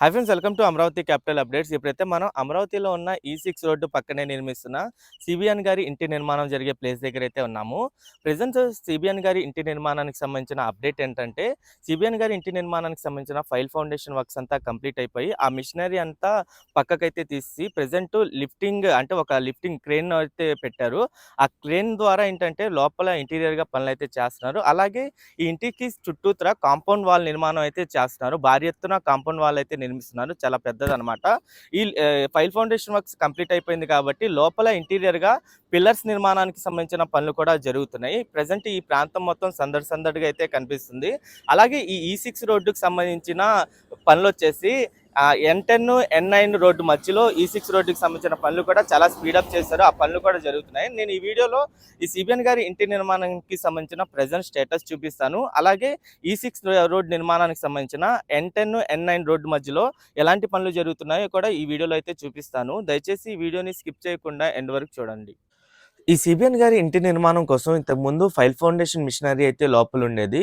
Hi friends welcome to Amaravati capital updates. ఇప్పుడైతే మనం అమరావతిలో ఉన్న e ఈ సిక్స్ రోడ్డు పక్కనే నిర్మిస్తున్న సిబిఎన్ గారి ఇంటి నిర్మాణం జరిగే ప్లేస్ దగ్గర అయితే ఉన్నాము. ప్రజెంట్ సిబిఎన్ గారి ఇంటి నిర్మాణానికి సంబంధించిన అప్డేట్ ఏంటంటే సిబిఎన్ గారి ఇంటి నిర్మాణానికి సంబంధించిన ఫైల్ ఫౌండేషన్ వర్క్స్ అంతా కంప్లీట్ అయిపోయి ఆ మిషనరీ అంతా పక్కకైతే తీసి ప్రజెంట్ లిఫ్టింగ్ అంటే ఒక లిఫ్టింగ్ క్రేన్ అయితే పెట్టారు. ఆ క్రేన్ ద్వారా ఏంటంటే లోపల ఇంటీరియర్‌గా పనులైతే చేస్తున్నారు. అలాగే ఈ ఇంటికి చుట్టూతర కాంపౌండ్ వాల్ నిర్మాణం అయితే చేస్తున్నారు. భారీ ఎత్తున కాంపౌండ్ వాల్ అయితే నిర్మిస్తున్నారు. చాలా పెద్దదనమాట. ఈ ఫైల్ ఫౌండేషన్ వర్క్స్ కంప్లీట్ అయిపోయింది కాబట్టి లోపల ఇంటీరియర్‌గా పిల్లర్స్ నిర్మాణానికి సంబంధించిన పనులు కూడా జరుగుతున్నాయి. ప్రజెంట్ ఈ ప్రాంతం మొత్తం సందడి సందడిగా అయితే కనిపిస్తుంది. అలాగే ఈ e ఈ సిక్స్ రోడ్డుకు సంబంధించిన పనులు వచ్చేసి N ten N nine road మధ్యలో e ఈ సిక్స్ రోడ్డుకి సంబంధించిన పనులు కూడా చాలా స్పీడప్ చేశారు. ఆ పనులు కూడా జరుగుతున్నాయి. నేను ఈ వీడియోలో ఈ సిబిఎన్ గారి ఇంటి నిర్మాణానికి సంబంధించిన ప్రెజెంట్ స్టేటస్ చూపిస్తాను. అలాగే e ఈ సిక్స్ రోడ్ నిర్మాణానికి సంబంధించిన ఎన్10, ఎన్9 రోడ్డు మధ్యలో ఎలాంటి పనులు జరుగుతున్నాయో కూడా ఈ వీడియోలో అయితే చూపిస్తాను. దయచేసి ఈ వీడియోని స్కిప్ చేయకుండా ఎండ్ వరకు చూడండి. ఈ సిబిఎన్ గారి ఇంటి నిర్మాణం కోసం ఇంతకుముందు ఫైల్ ఫౌండేషన్ మిషనరీ అయితే లోపల ఉండేది.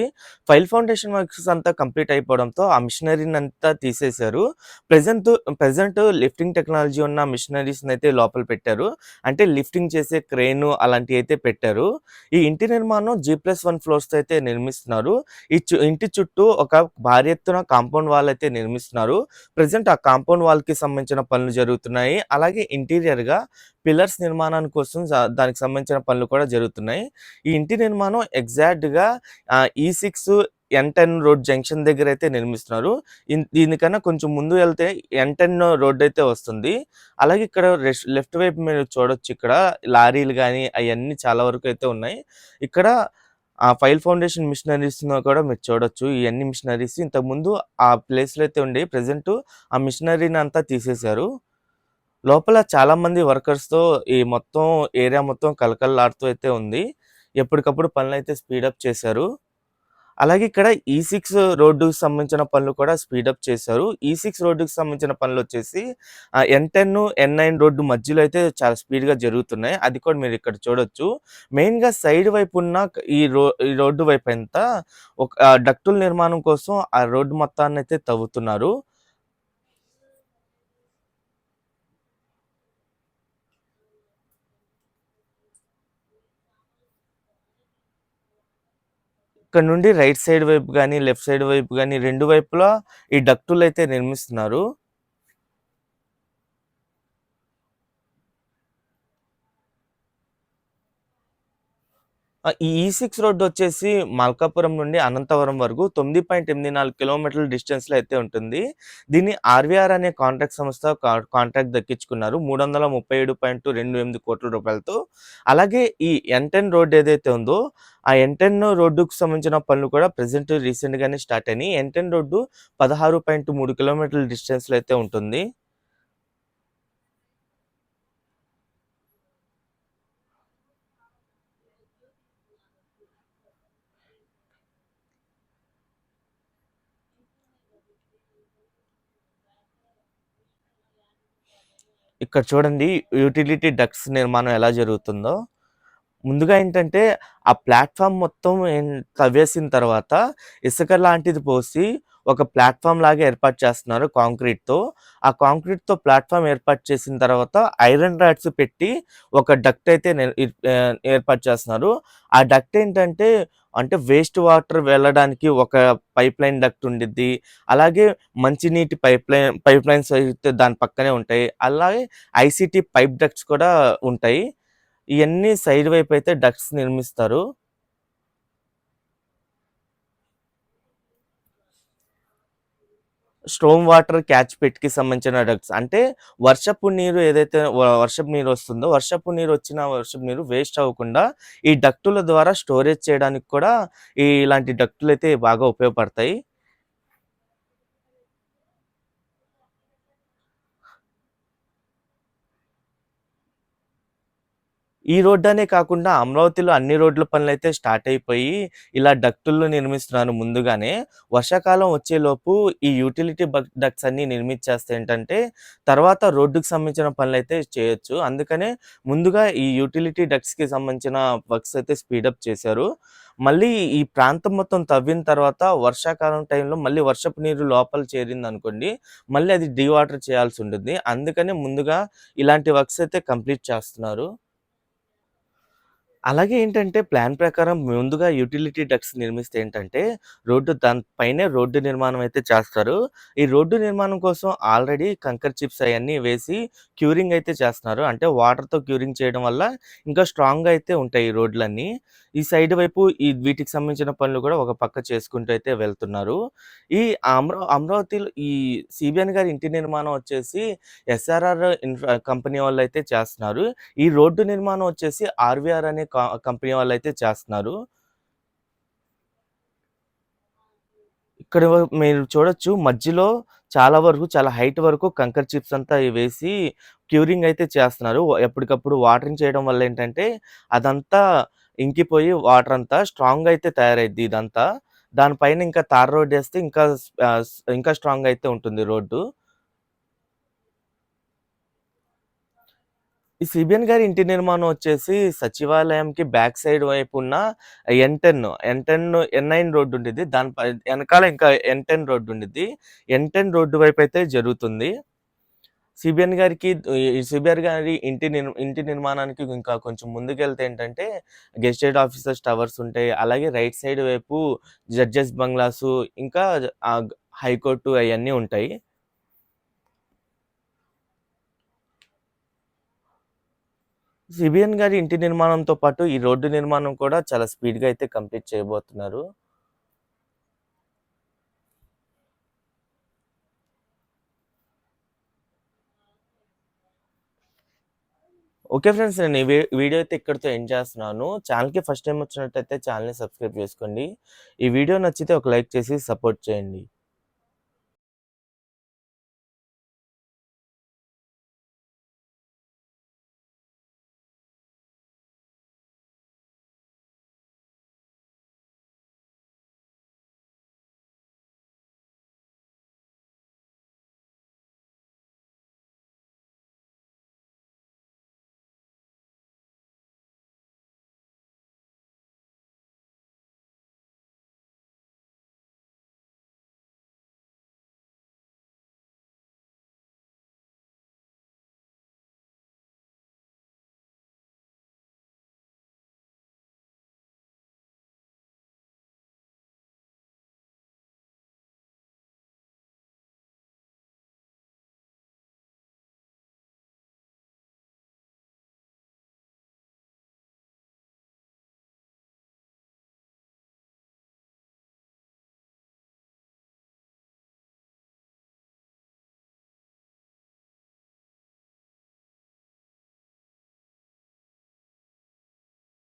ఫైల్ ఫౌండేషన్ వర్క్స్ అంతా కంప్లీట్ అయిపోవడంతో ఆ మిషనరీని అంతా తీసేశారు. ప్రజెంట్ ప్రజెంట్ లిఫ్టింగ్ టెక్నాలజీ ఉన్న మిషనరీస్‌ని అయితే లోపల పెట్టారు. అంటే లిఫ్టింగ్ చేసే క్రెయిన్ అలాంటివి అయితే పెట్టారు. ఈ ఇంటి నిర్మాణం జీ+1 ఫ్లోర్స్‌తో అయితే నిర్మిస్తున్నారు. ఈ ఇంటి చుట్టూ ఒక భారీ ఎత్తున కాంపౌండ్ వాల్ అయితే నిర్మిస్తున్నారు. ప్రజెంట్ ఆ కాంపౌండ్ వాల్‌కి సంబంధించిన పనులు జరుగుతున్నాయి. అలాగే ఇంటీరియర్‌గా పిల్లర్స్ నిర్మాణం కోసం దాని దానికి సంబంధించిన పనులు కూడా జరుగుతున్నాయి. ఈ ఇంటి నిర్మాణం ఎగ్జాక్ట్‌గా ఆహ్, ఈ6, ఎన్10 రోడ్ జంక్షన్ దగ్గర అయితే నిర్మిస్తున్నారు. దీనికన్నా కొంచెం ముందు వెళ్తే ఎన్10 రోడ్ అయితే వస్తుంది. అలాగే ఇక్కడ లెఫ్ట్ వైపు మీరు చూడొచ్చు ఇక్కడ లారీలు కానీ అవన్నీ చాలా వరకు అయితే ఉన్నాయి. ఇక్కడ ఆ ఫైల్ ఫౌండేషన్ మిషనరీస్‌ను కూడా మీరు చూడొచ్చు. ఇవన్నీ మిషనరీస్ ఇంతకుముందు ఆ ప్లేస్‌లో అయితే ఉండేవి. ప్రెజెంట్ ఆ మిషనరీని అంతా తీసేశారు. లోపల చాలామంది వర్కర్స్‌తో ఈ మొత్తం ఏరియా మొత్తం కళకళలాడుతూ అయితే ఉంది. ఎప్పటికప్పుడు పనులు అయితే స్పీడప్ చేశారు. అలాగే ఇక్కడ e ఈ సిక్స్ రోడ్డుకి సంబంధించిన పనులు కూడా స్పీడప్ చేశారు. E ఈ సిక్స్ రోడ్డుకి సంబంధించిన పనులు వచ్చేసి N ten N nine road మధ్యలో అయితే చాలా స్పీడ్‌గా జరుగుతున్నాయి. అది కూడా మీరు ఇక్కడ చూడొచ్చు. మెయిన్‌గా సైడ్ వైపు ఉన్న ఈ రో ఈ రోడ్డు వైపు అంతా ఒక డక్టుల నిర్మాణం కోసం ఆ రోడ్డు మొత్తాన్ని అయితే తవ్వుతున్నారు. ఇక్కడ నుండి రైట్ సైడ్ వైపు గాని, లెఫ్ట్ సైడ్ వైపు కానీ రెండు వైపులా ఈ డక్టులయితే నిర్మిస్తున్నారు. ఈ e ఈ ఈ6 రోడ్డొచ్చేసి మల్కాపురం నుండి అనంతవరం వరకు 9.84 కిలోమీటర్ల డిస్టెన్స్‌లో అయితే ఉంటుంది. దీన్ని ఆర్‌వీఆర్ అనే కాంట్రాక్ట్ సంస్థ కా కాంట్రాక్ట్ దక్కించుకున్నారు. 337.28 కోట్ల రూపాయలతో. అలాగే ఈ ఎన్10 రోడ్ ఏదైతే ఉందో ఆ ఎన్10 రోడ్డుకు సంబంధించిన పనులు కూడా ప్రజెంట్ రీసెంట్‌గానే స్టార్ట్ అయినాయి. ఎన్10 రోడ్డు 16.3 కిలోమీటర్ల డిస్టెన్స్‌లో అయితే ఉంటుంది. ఇక్కడ చూడండి యుటిలిటీ డక్స్ నిర్మాణం ఎలా జరుగుతుందో. ముందుగా ఏంటంటే ఆ ప్లాట్ఫామ్ మొత్తం ఏం తవ్వేసిన తర్వాత ఇసుక లాంటిది పోసి ఒక ప్లాట్ఫామ్ లాగా ఏర్పాటు చేస్తున్నారు కాంక్రీట్‌తో. ఆ కాంక్రీట్‌తో ప్లాట్ఫామ్ ఏర్పాటు చేసిన తర్వాత ఐరన్ రాడ్స్ పెట్టి ఒక డక్ట్ అయితే ఏర్పాటు చేస్తున్నారు. ఆ డక్ట్ ఏంటంటే అంటే వేస్ట్ వాటర్ వెళ్ళడానికి ఒక పైప్ లైన్ డక్ట్ ఉండిద్ది. అలాగే మంచినీటి పైప్ లైన్ పైప్ లైన్స్ అయితే దాని పక్కనే ఉంటాయి. అలాగే ఐసీటీ పైప్ డక్ట్స్ కూడా ఉంటాయి. ఇవన్నీ సైడ్ వైపు అయితే డక్ట్స్ నిర్మిస్తారు. స్టోమ్ వాటర్ క్యాచ్ పిట్‌కి సంబంధించిన డక్ట్స్. అంటే వర్షపు నీరు ఏదైతే వర్షపు నీరు వస్తుందో, వర్షపు నీరు వచ్చిన వర్షపు నీరు వేస్ట్ అవ్వకుండా ఈ డక్టుల ద్వారా స్టోరేజ్ చేయడానికి కూడా ఈ ఇలాంటి డక్టులయితే బాగా ఉపయోగపడతాయి. ఈ రోడ్డు అనే కాకుండా అమరావతిలో అన్ని రోడ్ల పనులైతే స్టార్ట్ అయిపోయి ఇలా డక్టుల్లో నిర్మిస్తున్నారు ముందుగానే. వర్షాకాలం వచ్చేలోపు ఈ యూటిలిటీ డక్ట్స్ అన్నీ నిర్మించేస్తే ఏంటంటే తర్వాత రోడ్డుకు సంబంధించిన పనులైతే చేయొచ్చు. అందుకనే ముందుగా ఈ యుటిలిటీ డక్ట్స్‌కి సంబంధించిన వర్క్స్ అయితే స్పీడప్ చేశారు. మళ్ళీ ఈ ప్రాంతం మొత్తం తవ్విన తర్వాత వర్షాకాలం టైంలో మళ్ళీ వర్షపు నీరు లోపల చేరింది అనుకోండి మళ్ళీ అది డీవాటర్ చేయాల్సి ఉంటుంది. అందుకనే ముందుగా ఇలాంటి వర్క్స్ అయితే కంప్లీట్ చేస్తున్నారు. అలాగే ఏంటంటే ప్లాన్ ప్రకారం ముందుగా యుటిలిటీ డక్ట్స్ నిర్మిస్తే ఏంటంటే రోడ్డు దాని పైనే రోడ్డు నిర్మాణం అయితే చేస్తారు. ఈ రోడ్డు నిర్మాణం కోసం ఆల్రెడీ కంకర్ చిప్స్ అవన్నీ వేసి క్యూరింగ్ అయితే చేస్తున్నారు. అంటే వాటర్‌తో క్యూరింగ్ చేయడం వల్ల ఇంకా స్ట్రాంగ్‌గా అయితే ఉంటాయి ఈ రోడ్లన్నీ. ఈ సైడ్ వైపు ఈ వీటికి సంబంధించిన పనులు కూడా ఒక పక్క చేసుకుంటూ అయితే వెళ్తున్నారు. ఈ అమరా అమరావతిలో ఈ సిబిఎన్ గారి ఇంటి నిర్మాణం వచ్చేసి ఎస్ఆర్ఆర్ ఇన్ఫ్రా కంపెనీ వాళ్ళైతే చేస్తున్నారు. ఈ రోడ్డు నిర్మాణం వచ్చేసి ఆర్‌వీఆర్ అనే కంపెనీ వాళ్ళు అయితే చేస్తున్నారు. ఇక్కడ మీరు చూడొచ్చు మధ్యలో చాలా వరకు చాలా హైట్ వరకు కంకర్ చిప్స్ అంతా వేసి క్యూరింగ్ అయితే చేస్తున్నారు. ఎప్పటికప్పుడు వాటరింగ్ చేయడం వల్ల ఏంటంటే అదంతా ఇంకిపోయి వాటర్ అంతా స్ట్రాంగ్‌గా అయితే తయారైద్ది ఇదంతా. దానిపైన ఇంకా తార్ రోడ్డేస్తే ఇంకా ఇంకా స్ట్రాంగ్‌గా అయితే ఉంటుంది రోడ్డు. ఈ సీబీఎన్ గారి ఇంటి నిర్మాణం వచ్చేసి సచివాలయంకి బ్యాక్ సైడ్ వైపు ఉన్న ఎన్-10, ఎన్-10, ఎన్ నైన్ రోడ్డు ఉండిద్ది. దాని పై ఇంకా ఎన్-10 రోడ్డు ఉండిద్ది. ఎన్-10 రోడ్డు వైపయితే జరుగుతుంది. సిబిఎన్ గారికి ఈ గారి ఇంటి ఇంటి నిర్మాణానికి ఇంకా కొంచెం ముందుకెళ్తే ఏంటంటే గెస్టెడ్ ఆఫీసర్స్ టవర్స్ ఉంటాయి. అలాగే రైట్ సైడ్ వైపు జడ్జెస్ బంగ్లాసు ఇంకా హైకోర్టు అవన్నీ ఉంటాయి. సిబిఎన్ గారి ఇంటి నిర్మాణంతో పాటు ఈ రోడ్డు నిర్మాణం కూడా చాలా స్పీడ్‌గా అయితే కంప్లీట్ చేయబోతున్నారు. Okay friends. నేను ఈ వీ వీడియో అయితే ఇక్కడితో ఎండ్ చేస్తున్నాను. ఛానల్కి ఫస్ట్ టైం వచ్చినట్టయితే ఛానల్ని సబ్స్క్రైబ్ చేసుకోండి. ఈ వీడియో నచ్చితే ఒక లైక్ చేసి సపోర్ట్ చేయండి.